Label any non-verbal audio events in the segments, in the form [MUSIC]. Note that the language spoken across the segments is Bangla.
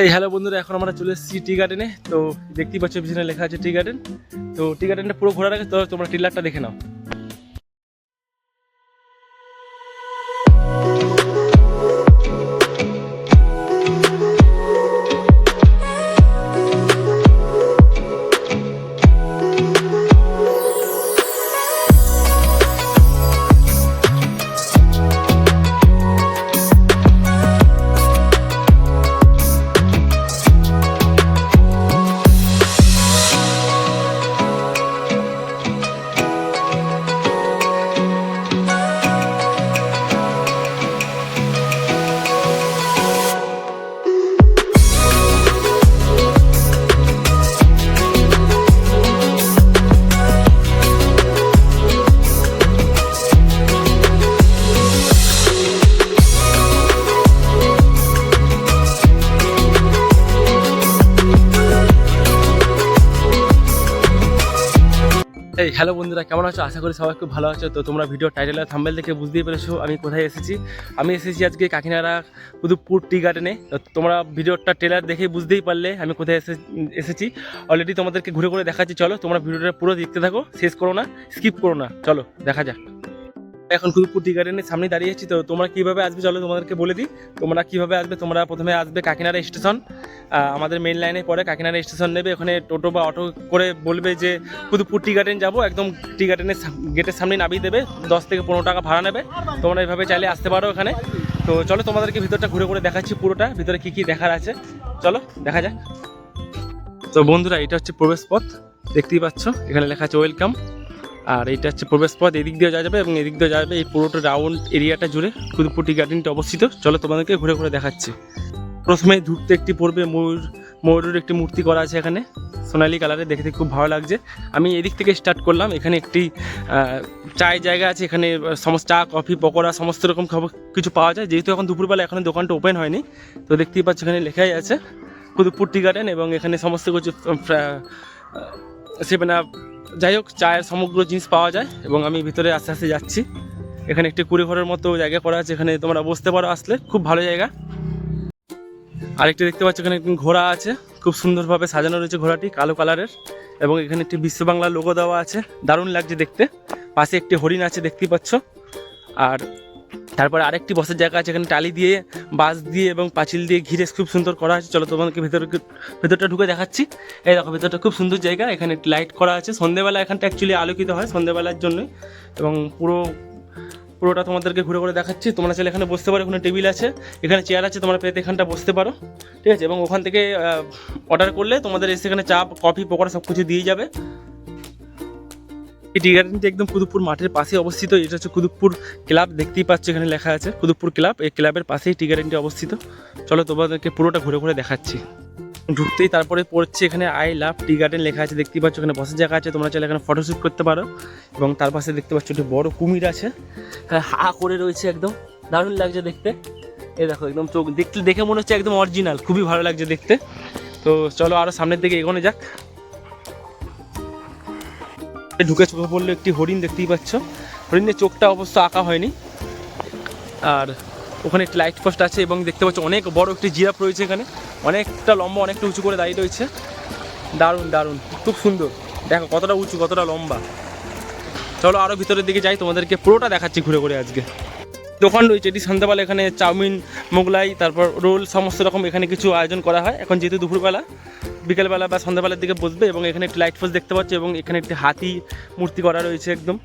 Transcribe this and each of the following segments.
এই হ্যালো বন্ধুরা, এখন আমরা চলে এসেছি টি গার্ডেনে তো দেখতেই পাচ্ছ, পিছনে লেখা আছে টি গার্ডেন তো টি গার্ডেনটা পুরো ঘোরার আগে তো তোমরা টিলারটা দেখে নাও। এই হ্যালো বন্ধুরা, কেমন আছো? আশা করি সবাই খুব ভালো আছো। তো তোমরা ভিডিও টাইটেল আর থাম্বেল দেখে বুঝতেই পেরেছ আমি কোথায় এসেছি। আমি এসেছি আজকে কাকিনাড়া পুদুপুর টি গার্ডেনে তোমরা ভিডিওটা ট্রেলার দেখে বুঝতেই পারলে আমি কোথায় এসে, এসেছি। অলরেডি তোমাদেরকে ঘুরে ঘুরে দেখাচ্ছি। চলো তোমরা ভিডিওটা পুরো দেখতে থাকো, শেষ করো না স্কিপ করো না। চলো, দেখা যাক। এখন কুদুপুর টি গার্ডেনের সামনে দাঁড়িয়ে আছি, তো তোমরা কীভাবে আসবে চলো তোমাদেরকে বলে দিই। তোমরা কীভাবে আসবে? তোমরা প্রথমে আসবে কাকিনাড়া স্টেশন। আমাদের মেন লাইনে পরে কাকিনাড়া স্টেশন নেবে। ওখানে টোটো বা অটো করে বলবে যে কুদুপুর টি গার্ডেন যাব। একদম টি গার্ডেনের গেটের সামনে নামিয়ে দেবে। দশ থেকে পনেরো টাকা ভাড়া নেবে। তোমরা এইভাবে চাইলে আসতে পারো ওখানে। তো চলো তোমাদেরকে ভিতরটা ঘুরে ঘুরে দেখাচ্ছি পুরোটা। ভিতরে কী কী দেখার আছে। চলো, দেখা যাক। তো বন্ধুরা, এটা হচ্ছে প্রবেশ পথ। দেখতেই পাচ্ছ, এখানে লেখা আছে, ওয়েলকাম। আর এটা হচ্ছে প্রবেশ পথ, এদিক দিয়ে যাওয়া যাবে এবং এদিক দিয়ে যাওয়া যাবে এই পুরোটা রাউন্ড এরিয়াটা জুড়ে কুদুপুর টি গার্ডেনটা অবস্থিত। চলো তোমাদেরকে ঘুরে ঘুরে দেখাচ্ছি। প্রথমে ঢুকতে একটি পড়বে ময়ূর, ময়ূরের একটি মূর্তি করা আছে এখানে, সোনালি কালারে দেখতে খুব ভালো লাগছে। আমি এদিক থেকে স্টার্ট করলাম, এখানে একটি চায়ের জায়গা আছে, এখানে সমস্ত চা, কফি, পকোড়া, সমস্ত রকম খাবার কিছু পাওয়া যায়। যেহেতু এখন দুপুরবেলা, এখানে দোকানটা ওপেন হয়নি, তো দেখতেই পাচ্ছ এখানে লেখাই আছে কুদুপুর টি গার্ডেন এবং এখানে সমস্ত কিছু সেভেন আপ যাই হোক, চায়ের সমগ্র জিনিস পাওয়া যায় এবং আমি ভিতরে আস্তে আস্তে যাচ্ছি। এখানে একটি কুড়ি ঘরের মতো জায়গা করা আছে, এখানে তোমরা বসতে পারো আসলে, খুব ভালো জায়গা। আরেকটি দেখতে পাচ্ছ, এখানে একটি ঘোড়া আছে, খুব সুন্দরভাবে সাজানো রয়েছে ঘোড়াটি, কালো কালারের, এবং এখানে একটি বিশ্ব বাংলা লোগো দেওয়া আছে, দারুণ লাগছে দেখতে। পাশে একটি হরিণ আছে, দেখতে পাচ্ছ। আর তারপরে আরেকটি বসার জায়গা আছে, এখানে টালি দিয়ে, বাঁশ দিয়ে এবং পাঁচিল দিয়ে ঘিরে খুব সুন্দর করা আছে। চলো তোমাদেরকে ভেতরে ভেতরটা ঢুকে দেখাচ্ছি। এই দেখো, ভেতরটা খুব সুন্দর জায়গা। এখানে লাইট করা আছে। সন্ধ্যেবেলা এখানটা অ্যাকচুয়ালি আলোকিত হয় সন্ধ্যেবেলার জন্যই। এবং পুরো, পুরোটা তোমাদেরকে ঘুরে ঘুরে দেখাচ্ছি। তোমরা চাইলে এখানে বসতে পারো, এখানে টেবিল আছে। এখানে চেয়ার আছে, তোমরা পেতে এখানটা বসতে পারো। ঠিক আছে? এবং ওখান থেকে অর্ডার করলে তোমাদের এসে এখানে চা কফি পকোড়া সব কিছু দিয়ে যাবে। এই টি গার্ডেনটি একদম কুদুপুর মাঠের পাশে অবস্থিত। এটা হচ্ছে কুদুপুর ক্লাব, দেখতেই পাচ্ছ এখানে লেখা আছে কুদুপুর ক্লাব। এই ক্লাবের পাশেই টি গার্ডেনটি অবস্থিত। চলো তোমাদেরকে পুরোটা ঘুরে ঘুরে দেখাচ্ছি। ঢুকতেই তারপরে পড়ছে এখানে আই লাভ টি গার্ডেন লেখা আছে, দেখতেই পাচ্ছ এখানে বসার জায়গা আছে। তোমরা চাইলে এখানে ফটোশ্যুট করতে পারো। এবং তার পাশে দেখতে পাচ্ছ একটি বড় কুমির আছে। হা করে রয়েছে একদম। দারুণ লাগছে দেখতে। এ দেখো একদম চোখ, দেখতে, দেখে মনে হচ্ছে একদম অরিজিনাল খুবই ভালো লাগছে দেখতে। তো চলো আরও সামনের দিকে এগোনো যাক। ঢুকে চোখে পড়ল একটি হরিণ, দেখতেই পাচ্ছ। হরিণের চোখটা অবশ্য আঁকা হয়নি। আর ওখানে একটি লাইট পোস্ট আছে এবং দেখতে পাচ্ছ অনেক বড় একটি জিরাফ রয়েছে এখানে। অনেকটা লম্বা, অনেকটা উঁচু করে দাঁড়িয়ে রয়েছে। দারুণ দারুণ, খুব সুন্দর। দেখো কতটা উঁচু, কতটা লম্বা। চলো আরও ভিতরের দিকে যাই, তোমাদেরকে পুরোটা দেখাচ্ছি ঘুরে ঘুরে আজকে। দোকান রয়েছে, এটি সন্ধ্যাবেলা এখানে চাউমিন, মোগলাই, তারপর রোল, সমস্ত রকম এখানে কিছু আয়োজন করা হয়। এখন যেহেতু দুপুরবেলা, বিকেলবেলা বা সন্ধ্যাবেলার দিকে বসবে এবং এখানে একটি লাইট পোস্ট দেখতে পাচ্ছি এবং এখানে একটি হাতি মূর্তি করা রয়েছে একদম।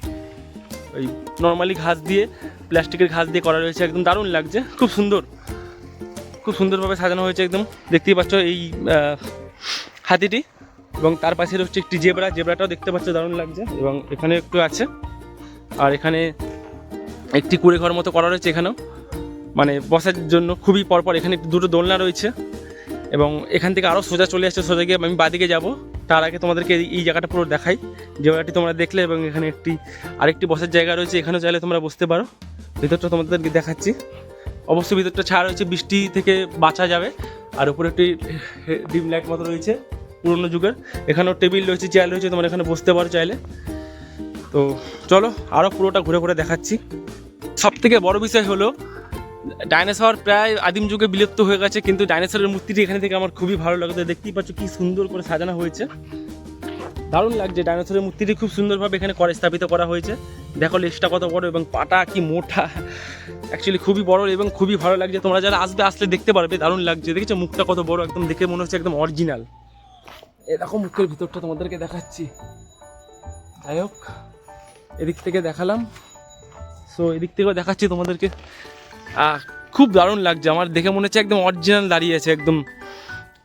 ওই নর্মালি ঘাস দিয়ে, প্লাস্টিকের ঘাস দিয়ে করা রয়েছে, একদম দারুণ লাগছে। খুব সুন্দর। খুব সুন্দরভাবে সাজানো হয়েছে একদম। দেখতেই পাচ্ছ এই হাতিটি এবং তার পাশে রয়েছে একটি জেবরা। জেবরাটাও দেখতে পাচ্ছ দারুণ লাগছে এবং এখানে একটু আছে। আর এখানে একটি কুড়ে ঘর মতো করা রয়েছে এখানেও। মানে বসার জন্য খুবই পরপর এখানে একটু দুটো দোলনা রয়েছে এবং এখান থেকে আরও সোজা চলে আসছে, সোজা গিয়ে আমি বাদিকে যাব। তার আগে তোমাদেরকে এই- এই জায়গাটা পুরো দেখাই। যে জায়গাটি তোমরা দেখলে এবং এখানে একটি আরেকটি বসার জায়গা রয়েছে, এখানেও চাইলে তোমরা বসতে পারো। ভিতরটা তোমাদেরকে দেখাচ্ছি। অবশ্যই ভিতরটা ছাড় রয়েছে, বৃষ্টি থেকে বাঁচা যাবে। আর উপরে একটি ডিম লাইট মতো রয়েছে পুরোনো যুগের। এখানেও টেবিল রয়েছে, চেয়ার রয়েছে, তোমরা এখানে বসতে পারো চাইলে। তো চলো আরও পুরোটা ঘুরে ঘুরে দেখাচ্ছি। সব থেকে বড় বিষয় হলো, ডাইনোসর প্রায় আদিম যুগে বিলুপ্ত হয়ে গেছে, কিন্তু ডাইনোসরের মূর্তিটি এখানে থেকে আমার খুবই ভালো লাগে দেখতেই পাচ্ছ কি সুন্দর করে সাজানো হয়েছে। দারুণ লাগছে ডাইনোসরের মূর্তিটি খুব সুন্দরভাবে এখানে করে স্থাপিত করা হয়েছে। দেখো লেজটা কত বড় এবং পাটা কি মোটা। অ্যাকচুয়ালি খুবই বড় এবং খুবই ভালো লাগছে। তোমরা যারা আসবে, আসলে দেখতে পারবে, দারুণ লাগছে। দেখেছ মুখটা কত বড়, একদম দেখে মনে হচ্ছে একদম অরিজিনাল এরকম মুখের ভিতরটা তোমাদেরকে দেখাচ্ছি। যাই হোক। এদিক থেকে দেখালাম। সো এদিক থেকেও দেখাচ্ছি তোমাদেরকে। খুব দারুণ লাগছে। আমার দেখে মনে হচ্ছে একদম অরিজিনাল দাঁড়িয়ে আছে, একদম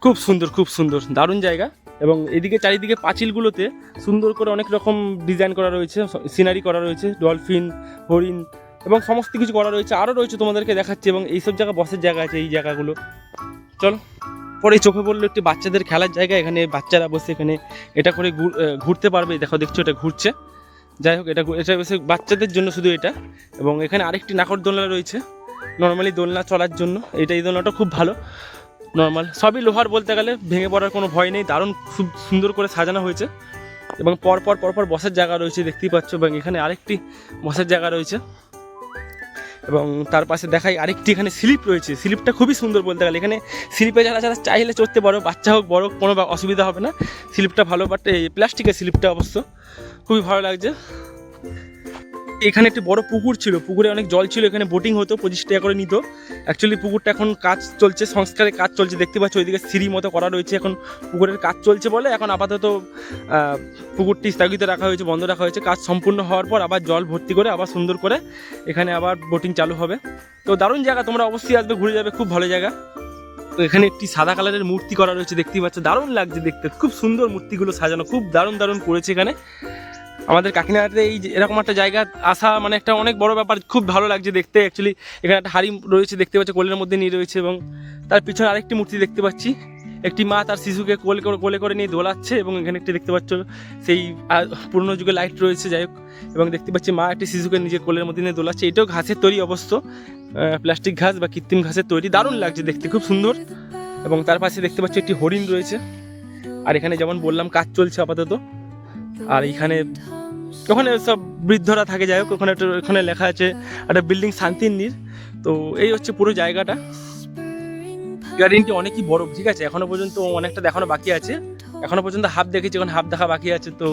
খুব সুন্দর খুব সুন্দর। দারুণ জায়গা। এবং এদিকে চারিদিকে পাঁচিলগুলোতে সুন্দর করে অনেক রকম ডিজাইন করা রয়েছে সিনারি করা রয়েছে ডলফিন হরিণ এবং সমস্ত কিছু করা রয়েছে। আরও রয়েছে তোমাদেরকে দেখাচ্ছি এবং এইসব জায়গা বসের জায়গা আছে, এই জায়গাগুলো। চলো, পরে চোখে পড়ল একটি বাচ্চাদের খেলার জায়গা, এখানে বাচ্চারা বসে এখানে এটা করে ঘুর- ঘুরতে পারবে। দেখো, দেখছ, এটা ঘুরছে। যাই হোক, এটা এটা বাচ্চাদের জন্য শুধু এটা। এবং এখানে আরেকটি নাকর দোলনা রয়েছে। নর্মালি দোলনা চলার জন্য। এটা এই দোলনাটা খুব ভালো। নর্মাল সবই লোহার বলতে গেলে ভেঙে পড়ার কোনো ভয় নেই। দারুণ খুব সুন্দর করে সাজানো হয়েছে। এবং পরপর পর পর পর বসার জায়গা রয়েছে, দেখতেই পাচ্ছ। এবং এখানে আরেকটি বসার জায়গা রয়েছে। এবং তার পাশে দেখাই আরেকটি এখানে স্লিপ রয়েছে। স্লিপটা খুবই সুন্দর বলতে গেলে। এখানে স্লিপে যারা যারা চাইলে চড়তে পারো, বাচ্চা হোক, বড় কোনো অসুবিধা হবে না। স্লিপটা ভালো বাট এই প্লাস্টিকের স্লিপটা অবশ্য খুবই ভালো লাগছে। এখানে একটি বড় পুকুর ছিল, পুকুরে অনেক জল ছিল, এখানে বোটিং হতো, পঁচিশ টাকা করে নিত। অ্যাকচুয়ালি পুকুরটা এখন কাজ চলছে সংস্কারের কাজ চলছে, দেখতে পাচ্ছ ওইদিকে সিঁড়ি মতো করা রয়েছে, এখন পুকুরের কাজ চলছে বলে, এখন আপাতত পুকুরটি স্থগিত রাখা হয়েছে, বন্ধ রাখা হয়েছে, কাজ সম্পূর্ণ হওয়ার পর আবার জল ভর্তি করে, আবার সুন্দর করে এখানে আবার বোটিং চালু হবে। তো দারুণ জায়গা, তোমরা অবশ্যই আসবে, ঘুরে যাবে, খুব ভালো জায়গা। তো এখানে একটি সাদা কালারের মূর্তি করা রয়েছে, দেখতেই পাচ্ছ, দারুণ লাগছে দেখতে, খুব সুন্দর মূর্তিগুলো সাজানো, খুব দারুণ দারুণ করেছে এখানে। আমাদের কাকিনাড়াতে এই এরকম একটা জায়গা আসা মানে একটা অনেক বড় ব্যাপার, খুব ভালো লাগছে দেখতে অ্যাকচুয়ালি এখানে একটা হাড়ি রয়েছে, দেখতে পাচ্ছি কোলের মধ্যে নিয়ে রয়েছে এবং তার পিছনে আরেকটি মূর্তি দেখতে পাচ্ছি। একটি মা তার শিশুকে কোলে করে কোলে করে নিয়ে দোলাচ্ছে এবং এখানে একটি দেখতে পাচ্ছ সেই পুরনো যুগে লাইট রয়েছে, যাই হোক। এবং দেখতে পাচ্ছি মা একটি শিশুকে নিজের কোলের মধ্যে নিয়ে দোলাচ্ছে। এটাও ঘাসের তৈরি অবশ্য প্লাস্টিক ঘাস বা কৃত্রিম ঘাসের তৈরি। দারুণ লাগছে দেখতে, খুব সুন্দর। এবং তার পাশে দেখতে পাচ্ছি একটি হরিণ রয়েছে। আর এখানে যেমন বললাম, কাজ চলছে আপাতত। আর এখানে ওখানে সব বৃদ্ধরা থাকে, যাই হোক, ওখানে একটা ওখানে লেখা আছে, একটা বিল্ডিং শান্তির তো এই হচ্ছে পুরো জায়গাটা। গার্ডেনটি অনেকই বড়, ঠিক আছে? এখনও পর্যন্ত অনেকটা দেখানো বাকি আছে। এখনও পর্যন্ত হাফ দেখেছি, এখন হাফ দেখা বাকি আছে, তো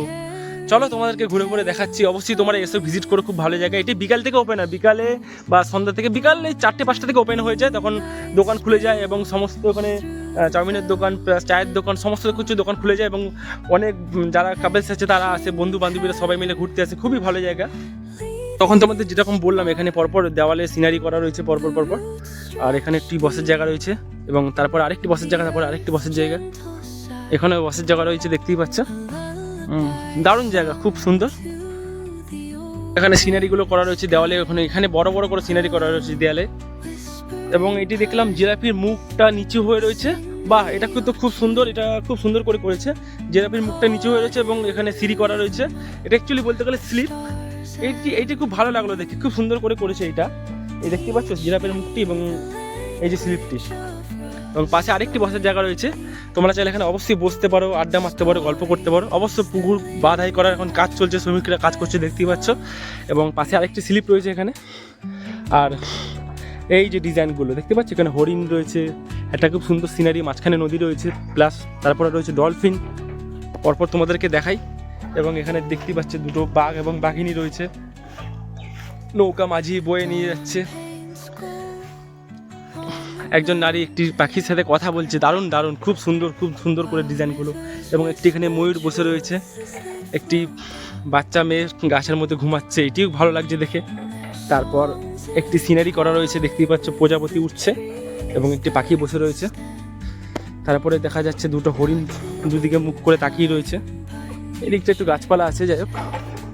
চলো তোমাদেরকে ঘুরে ঘুরে দেখাচ্ছি। অবশ্যই তোমরা এসে ভিজিট করো, খুব ভালো জায়গা। এটি বিকাল থেকে ওপেন হয়। বিকালে বা সন্ধ্যা থেকে, বিকালে চারটে, পাঁচটা থেকে ওপেন হয়ে যায়। তখন দোকান খুলে যায় এবং সমস্ত ওখানে চাউমিনের দোকান প্লাস চায়ের দোকান, সমস্ত কিছু দোকান খুলে যায় এবং অনেক যারা কাপেলস আছে, তারা আসে বন্ধু বান্ধবীরা সবাই মিলে ঘুরতে আসে। খুবই ভালো জায়গা। তখন তোমাদের যেরকম বললাম, এখানে পরপর দেওয়ালে সিনারি করা রয়েছে পরপর পরপর। আর এখানে একটি বসের জায়গা রয়েছে এবং তারপর আরেকটি বসের জায়গা, তারপর আরেকটি বসের জায়গা। এখানে বসের জায়গা রয়েছে, দেখতেই পাচ্ছ। দারুণ জায়গা, খুব সুন্দর। এখানে সিনারিগুলো করা রয়েছে দেওয়ালে, ওখানে, এখানে বড় বড় করে সিনারি করা রয়েছে দেওয়ালে। এবং এটি দেখলাম জিরাফির মুখটা নিচু হয়ে রয়েছে। বাহ, এটা কিন্তু খুব সুন্দর, এটা খুব সুন্দর করে করেছে। জিরাফির মুখটা নিচু হয়ে রয়েছে এবং এখানে সিঁড়ি করা রয়েছে। এটা অ্যাকচুয়ালি বলতে গেলে স্লিপ এইটি এইটি খুব ভালো লাগল দেখে, খুব সুন্দর করে করেছে এটা। এই দেখতে পাচ্ছ জিরাফের মুখটি এবং এই যে স্লিপটি এবং পাশে আরেকটি বসার জায়গা রয়েছে। তোমরা চাইলে এখানে অবশ্যই বসতে পারো, আড্ডা মারতে পারো, গল্প করতে পারো। অবশ্য পুকুর বাধাই করার এখন কাজ চলছে, শ্রমিকরা কাজ করছে, দেখতেই পাচ্ছ। এবং পাশে আরেকটি স্লিপ রয়েছে এখানে। আর এই যে ডিজাইনগুলো, দেখতে পাচ্ছ? এখানে হরিণ রয়েছে, একটা খুব সুন্দর সিনারি, মাঝখানে নদী রয়েছে, প্লাস তারপরে রয়েছে ডলফিন। পরপর তোমাদেরকে দেখাই। এবং এখানে দেখতেই পাচ্ছে, দুটো বাঘ এবং বাঘিনী রয়েছে। নৌকা মাঝি বয়ে নিয়ে যাচ্ছে। একজন নারী একটি পাখির সাথে কথা বলছে, দারুণ দারুণ, খুব সুন্দর খুব সুন্দর করে ডিজাইনগুলো। এবং একটি এখানে ময়ূর বসে রয়েছে, একটি বাচ্চা মেয়ে গাছের মধ্যে ঘুমাচ্ছে, এটিও ভালো লাগছে দেখে। তারপর একটি সিনারি করা রয়েছে, দেখতেই পাচ্ছ, প্রজাপতি উঠছে এবং একটি পাখি বসে রয়েছে। তারপরে দেখা যাচ্ছে দুটো হরিণ দুদিকে মুখ করে তাকিয়ে রয়েছে। এদিকটা একটু গাছপালা আছে, যাই হোক।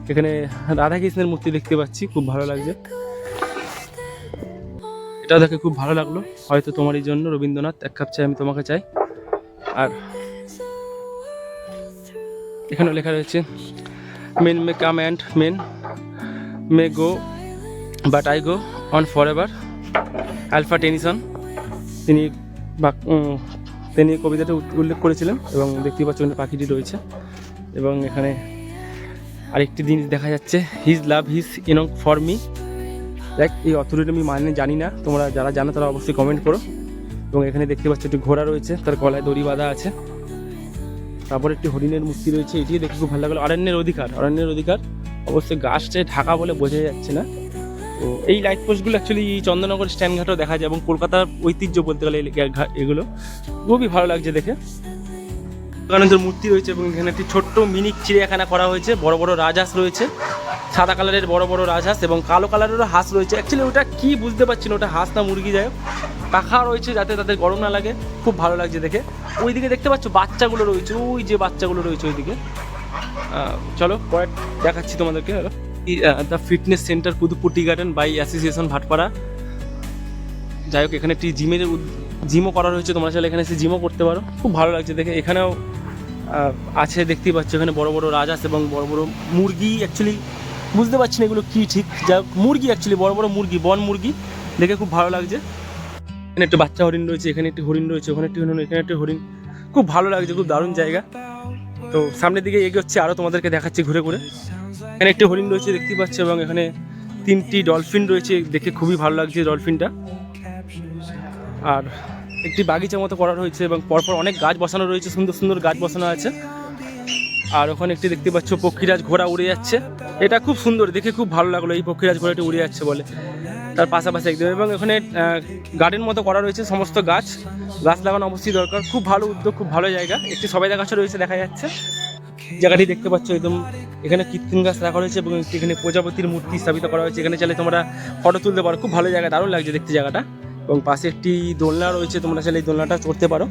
এখানে রাধাকৃষ্ণের মূর্তি দেখতে পাচ্ছি, খুব ভালো লাগছে। এটা দেখে খুব ভালো লাগল। হয়তো তোমারই জন্য রবীন্দ্রনাথ এক কাপ চাই আমি তোমাকে চাই। আর এখানে লেখা রয়েছে men may come and men may go but I go on for ever alpha Tennyson তিনি তিনি কবিতাটা উল্লেখ করেছিলেন এবং দেখতে পাচ্ছ এখানে পাখিটি রয়েছে। এবং এখানে আরেকটি জিনিস দেখা যাচ্ছে হিজ লাভ হিজ ইনং ফর মি দেখ, এই অথরিটি আমি মানে জানি না। তোমরা যারা জানো, তারা অবশ্যই কমেন্ট করো। এবং এখানে দেখতে পাচ্ছ একটি ঘোড়া রয়েছে, তার গলায় দড়ি বাঁধা আছে। তারপর একটি হরিণের মূর্তি রয়েছে, এটিও দেখে খুব ভালো লাগল। অরণ্যের অধিকার অরণ্যের অধিকার। অবশ্যই গাছটায় ঢাকা বলে বোঝা যাচ্ছে না। তো এই লাইট পোস্টগুলো অ্যাকচুয়ালি চন্দননগর স্ট্যান্ডঘাটও দেখা যায়, এবং কলকাতার ঐতিহ্য বলতে গেলে এগুলো। খুবই ভালো লাগছে দেখে। বিবেকানন্দের মূর্তি রয়েছে এবং এখানে একটি ছোট্ট মিনি চিড়িয়াখানা করা হয়েছে। বড় বড় রাজহাঁস রয়েছে। সাদা কালারের বড় বড় রাজহাঁস এবং কালো কালারেরও হাঁস রয়েছে। অ্যাকচুয়ালি ওটা কি বুঝতে পারছি না, ওটা হাঁস না মুরগি হোক। পাখা রয়েছে যাতে তাদের গরম না লাগে, খুব ভালো লাগছে দেখে। ওইদিকে দেখতে পাচ্ছ বাচ্চাগুলো রয়েছে, ওই যে বাচ্চাগুলো রয়েছে ওইদিকে। চলো, পরে দেখাচ্ছি তোমাদেরকে। The fitness centre Kutubpur tea garden by association Bhatpara যাই হোক, এখানে একটি জিমের জিমও করা রয়েছে। তোমরা চাইলে এখানে এসে জিমও করতে পারো। খুব ভালো লাগছে দেখে। এখানেও আছে, দেখতেই পাচ্ছি, এখানে বড় বড় রাজহাঁস এবং বড় বড় মুরগি। অ্যাকচুয়ালি বুঝতে পারছি না এগুলো কী ঠিক। যা, মুরগি অ্যাকচুয়ালি বড় বড় মুরগি, বন মুরগি। দেখে খুব ভালো লাগছে। এখানে একটি বাচ্চা হরিণ রয়েছে, এখানে একটি হরিণ রয়েছে, ওখানে একটি হরিণ, এখানে একটি হরিণ। খুব ভালো লাগছে, খুব দারুণ জায়গা। তো সামনের দিকে এগোচ্ছে আরও তোমাদেরকে দেখাচ্ছি ঘুরে ঘুরে। এখানে একটি হরিণ রয়েছে, দেখতেই পাচ্ছ, এবং এখানে তিনটি ডলফিন রয়েছে, দেখে খুবই ভালো লাগছে ডলফিনটা। আর একটি বাগিচা মতো করা রয়েছে এবং পরপর অনেক গাছ বসানো রয়েছে, সুন্দর সুন্দর গাছ বসানো আছে। আর ওখানে একটি দেখতে পাচ্ছ, পক্ষীরাজ ঘোড়া উড়ে যাচ্ছে। এটা খুব সুন্দর, দেখে খুব ভালো লাগল এই পক্ষীরাজ ঘোড়াটি উড়ে যাচ্ছে বলে। তার পাশাপাশি একদম, এবং এখানে গার্ডেন মতো করা রয়েছে সমস্ত গাছ। গাছ লাগানো অবশ্যই দরকার। খুব ভালো উদ্যোগ, খুব ভালো জায়গা। একটি সবেদা গাছও রয়েছে, দেখা যাচ্ছে। জায়গাটি দেখতে পাচ্ছ, একদম এখানে কৃত্রিম গাছ রাখা রয়েছে এবং এখানে প্রজাপতির মূর্তি স্থাপিত করা হয়েছে। এখানে চাইলে তোমরা ফটো তুলতে পারো। খুব ভালো জায়গা, দারুণ লাগছে দেখতে জায়গাটা। এবং পাশে একটি দোলনা রয়েছে, তোমরা চাইলে এই দোলনাটা চড়তে পারো।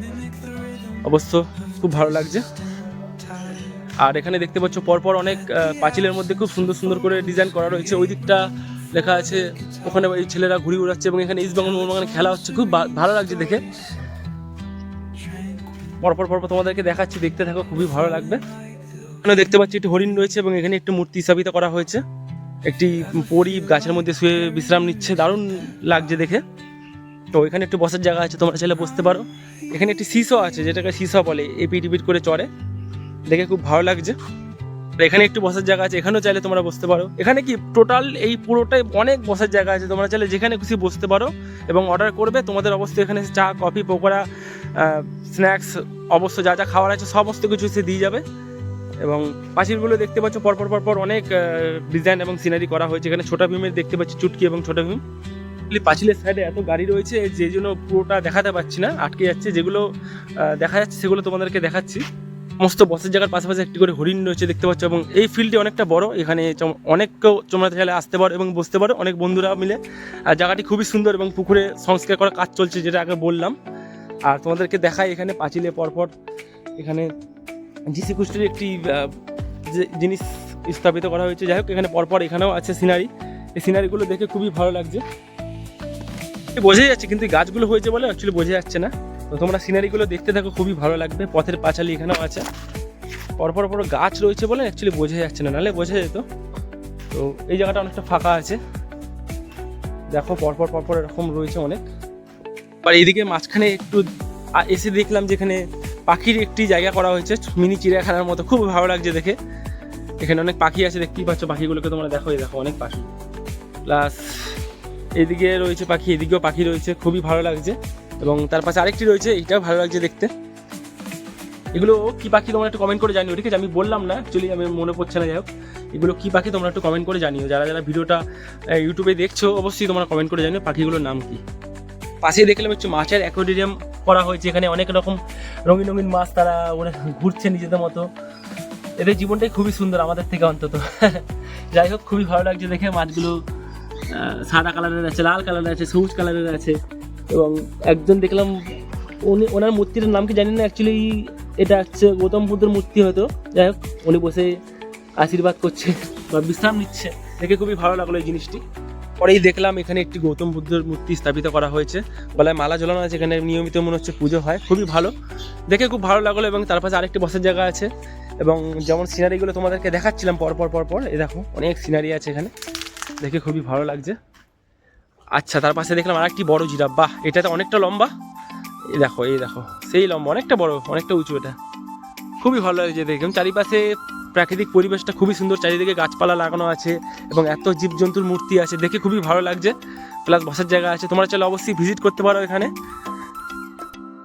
অবশ্য খুব ভালো লাগছে। আর এখানে দেখতে পাচ্ছ, পরপর অনেক পাঁচিলের মধ্যে খুব সুন্দর সুন্দর করে ডিজাইন করা রয়েছে। ওই দিকটা লেখা আছে ওখানে এই ছেলেরা ঘুরে উড়াচ্ছে এবং এখানে ইস্ট বেঙ্গল মোহনবাগান খেলা হচ্ছে। খুব ভালো লাগছে দেখে। পরপর পরপর তোমাদেরকে দেখাচ্ছি, দেখতে থাকো, খুবই ভালো লাগবে। এখানে দেখতে পাচ্ছি একটি হরিণ রয়েছে এবং এখানে একটি মূর্তি স্থাপিত করা হয়েছে। একটি পরী গাছের মধ্যে শুয়ে বিশ্রাম নিচ্ছে। দারুণ লাগছে দেখে। তো এখানে একটু বসার জায়গা আছে, তোমরা চাইলে বসতে পারো। এখানে একটি সিসো আছে, যেটাকে সিসো বলে, এপিট ইপিট করে চড়ে। দেখে খুব ভালো লাগছে। এখানে একটু বসার জায়গা আছে, এখানেও চাইলে তোমরা বসতে পারো। এখানে কি টোটাল এই পুরোটাই অনেক বসার জায়গা আছে, তোমরা চাইলে যেখানে খুশি বসতে পারো। এবং অর্ডার করবে, তোমাদের অবশ্যই এখানে চা, কফি, পকোড়া স্ন্যাক্স অবশ্য যা যা খাওয়ার আছে, সমস্ত কিছু সে দিয়ে যাবে। এবং পাঁচিলগুলো দেখতে পাচ্ছ, পরপর পরপর অনেক ডিজাইন এবং সিনারি করা হয়েছে। এখানে ছোটা ভীমের দেখতে পাচ্ছি, চুটকি এবং ছোটা ভীম। Actually পাঁচিলের সাইডে এত গাড়ি রয়েছে যে জন্য পুরোটা দেখাতে পাচ্ছি না, আটকে যাচ্ছে। যেগুলো দেখা যাচ্ছে সেগুলো তোমাদেরকে দেখাচ্ছি। সমস্ত বসের জায়গার পাশাপাশি একটি করে হরিণ রয়েছে দেখতে পাচ্ছ এবং এই ফিল্ডটি অনেকটা বড়। এখানে চম- অনেক কেউ তোমরা চাইলে আসতে পারো এবং বসতে পারো। অনেক বন্ধুরা মিলে। আর জায়গাটি খুবই সুন্দর এবং পুকুরে সংস্কার করার কাজ চলছে, যেটা আগে বললাম। আর তোমাদেরকে দেখাই এখানে পাঁচিলে পরপর এখানে যিশু খ্রিস্টের একটি জিনিস স্থাপিত করা হয়েছে। যাই হোক, এখানে পরপর এখানেও আছে সিনারি। এই সিনারিগুলো দেখে খুবই ভালো লাগছে। বোঝাই যাচ্ছে, কিন্তু গাছগুলো হয়েছে বলে অ্যাকচুয়ালি বোঝা যাচ্ছে না। তো তোমরা সিনারিগুলো দেখতে থাকো, খুবই ভালো লাগবে। পথের পাঁচালি এখানেও আছে। পরপর পর গাছ রয়েছে বলে অ্যাকচুয়ালি বোঝা যাচ্ছে না, নাহলে বোঝা যেত। তো এই জায়গাটা অনেকটা ফাঁকা আছে। দেখো, পরপর পরপর এরকম রয়েছে অনেক। আর এইদিকে মাঝখানে একটু এসে দেখলাম যেখানে পাখির একটি জায়গা করা হয়েছে, মিনি চিড়িয়াখানার মতো। খুব ভালো লাগছে দেখে। এখানে অনেক পাখি আছে, দেখতেই পাচ্ছ পাখিগুলোকে তোমরা দেখো, এই দেখো অনেক পাখি। প্লাস এদিকে রয়েছে পাখি, এদিকেও পাখি রয়েছে, খুবই ভালো লাগছে। এবং তার পাশে আরেকটি রয়েছে, এটাও ভালো লাগছে দেখতে। এগুলো কি পাখি তোমরা একটু কমেন্ট করে জানিও, ঠিক আছে? আমি বললাম না অ্যাকচুয়ালি আমি মনে পড়ছে না যাই হোক এগুলো কি পাখি তোমরা একটু কমেন্ট করে জানিও। যারা যারা ভিডিওটা ইউটিউবে দেখছ, অবশ্যই তোমরা কমেন্ট করে জানিও পাখিগুলোর নাম কি। পাশে দেখলাম একটু মাছের অ্যাকোয়ারিয়াম করা হয়েছে, এখানে অনেক রকম রঙিন রঙিন মাছ তারা ওরা ঘুরছে নিজেদের মতো। এদের জীবনটাই খুবই সুন্দর আমাদের থেকে অন্তত। [LAUGHS] যাই হোক খুবই ভালো লাগছে দেখে মাছগুলো সাদা কালারের আছে, লাল কালারের আছে, সবুজ কালারের আছে। এবং একজন দেখলাম, উনি, ওনার মূর্তিটার নাম কি জানি না অ্যাকচুয়ালি এটা হচ্ছে গৌতম বুদ্ধের মূর্তি হয়তো। যাই হোক, উনি বসে আশীর্বাদ করছে বা বিশ্রাম নিচ্ছে। দেখে খুবই ভালো লাগল এই জিনিসটি। পরেই দেখলাম এখানে একটি গৌতম বুদ্ধের মূর্তি স্থাপিত করা হয়েছে। গলায় মালা ঝোলানো আছে, এখানে নিয়মিত মনে হচ্ছে পুজো হয়। খুবই ভালো। দেখে খুব ভালো লাগল এবং তার পাশে আরেকটি বসার জায়গা আছে। এবং যেমন সিনারিগুলো তোমাদেরকে দেখাচ্ছিলাম পর পর পর পর এই দেখো, অনেক সিনারি আছে এখানে। দেখে খুবই ভালো লাগছে। আচ্ছা তার পাশে দেখলাম আরেকটি বড় জিরাফ। বাহ, এটাতে অনেকটা লম্বা। এই দেখো এই দেখো, সেই লম্বা, অনেকটা বড়, অনেকটা উঁচু এটা। খুবই ভালো লাগছে দেখুন চারিপাশে প্রাকৃতিক পরিবেশটা খুবই সুন্দর, চারিদিকে গাছপালা লাগানো আছে এবং এত জীবজন্তুর মূর্তি আছে, দেখে খুবই ভালো লাগছে। প্লাস বসার জায়গা আছে, তোমরা চলে অবশ্যই ভিজিট করতে পারো এখানে।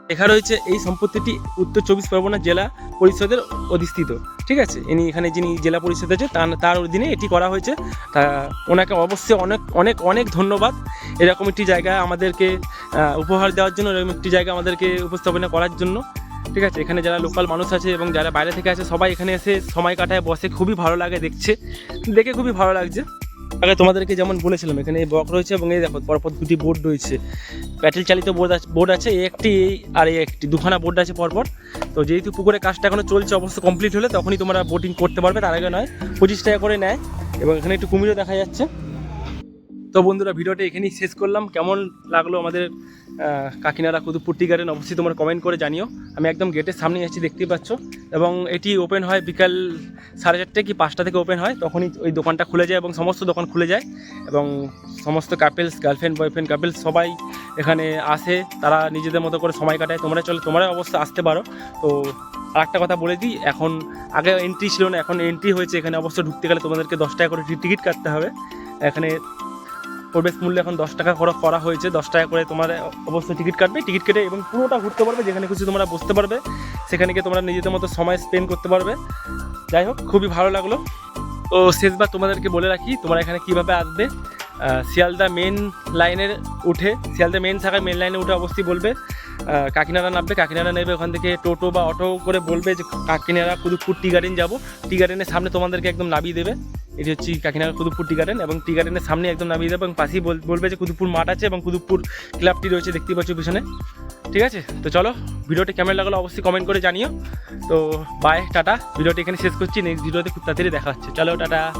লেখা রয়েছে, এই সম্পত্তিটি উত্তর চব্বিশ পরগনা জেলা পরিষদের অধিষ্ঠিত। ঠিক আছে? ইনি এখানে যিনি জেলা পরিষদ আছে, তার তার অধীনে এটি করা হয়েছে। তা, ওনাকে অবশ্যই অনেক অনেক অনেক ধন্যবাদ। এরকম একটি জায়গা আমাদেরকে উপহার দেওয়ার জন্য, এরকম একটি জায়গা আমাদেরকে উপস্থাপনা করার জন্য। ঠিক আছে? এখানে যারা লোকাল মানুষ আছে এবং যারা বাইরে থেকে আছে সবাই এখানে এসে সময় কাটায়, বসে খুবই ভালো লাগে দেখছে। দেখে খুবই ভালো লাগছে। আগে তোমাদেরকে যেমন বলেছিলাম, এখানে এই বক রয়েছে এবং এই দেখো পরপর দুটি বোর্ড রয়েছে। প্যাটেল চালিত বোর্ড আছে বোর্ড আছে, এই একটি আর এই একটি। দুখানা বোর্ড আছে পরপর। তো যেহেতু পুকুরে কাজটা এখনও চলছে, অবশ্য কমপ্লিট হলে তখনই তোমরা বোটিং করতে পারবে, তার আগে নয়। পঁচিশ টাকা করে নেয় এবং এখানে একটু কুমিরও দেখা যাচ্ছে। তো বন্ধুরা ভিডিওটা এখানেই শেষ করলাম। কেমন লাগল আমাদের আহ, কাকিনাড়া কুতুবপুর টি গার্ডেন অবশ্যই তোমরা কমেন্ট করে জানিও। আমি একদম গেটের সামনে আছি দেখতেই পাচ্ছ। এবং এটি ওপেন হয় বিকাল সাড়ে চারটে কি পাঁচটা থেকে ওপেন হয় তখনই ওই দোকানটা খুলে যায় এবং সমস্ত দোকান খুলে যায়। এবং সমস্ত কাপেলস গার্লফ্রেন্ড বয়ফ্রেন্ড কাপেলস সবাই এখানে আসে তারা নিজেদের মতো করে সময় কাটায়। তোমরা চলো তোমরা অবশ্যই আসতে পারো। তো আর একটা কথা বলে দিই এখন আগে এন্ট্রি ছিল না এখন এন্ট্রি হয়েছে এখানে। অবশ্য ঢুকতে গেলে তোমাদেরকে দশ টাকা করে টিকিট কাটতে হবে। এখানে প্রবেশ মূল্য এখন দশ টাকা করে করা হয়েছে। দশ টাকা করে তোমার অবশ্যই টিকিট কাটবে। টিকিট কেটে এবং পুরোটা ঘুরতে পারবে, যেখানে খুশি তোমরা বসতে পারবে। সেখানে গিয়ে তোমরা নিজেদের মতো সময় স্পেন্ড করতে পারবে। যাই হোক, খুবই ভালো লাগল। তো শেষবার তোমাদেরকে বলে রাখি, তোমরা এখানে কীভাবে আসবে? শিয়ালদা মেন লাইনের উঠে, শিয়ালদা মেন শাখায় মেন লাইনে উঠে অবশ্যই বলবে। কাকিনাড়া নামবে, কাকিনাড়া নেবে, ওখান থেকে টোটো বা অটো করে বলবে যে, কাকিনাড়া কুদুপুর টি গার্ডেন যাব। টি গার্ডেনের সামনে তোমাদেরকে একদম নামিয়ে দেবে। এটি হচ্ছে কাকিনাড়া কুদুপুর টি গার্ডেন এবং টি গার্ডেনের সামনে একদম নামিয়ে দেবে এবং পাশেই বল- বলবে যে কুদুপুর মাঠ আছে এবং কুদুপুর ক্লাবটি রয়েছে দেখতে পাচ্ছ পিছনে। ঠিক আছে? তো চলো, ভিডিওটি কেমন লাগল অবশ্যই কমেন্ট করে জানিও। তো বাই টাটা। ভিডিওটি এখানে শেষ করছি। নেক্সট ভিডিওতে খুব তাড়াতাড়ি দেখা হচ্ছে। চলো, টাটা।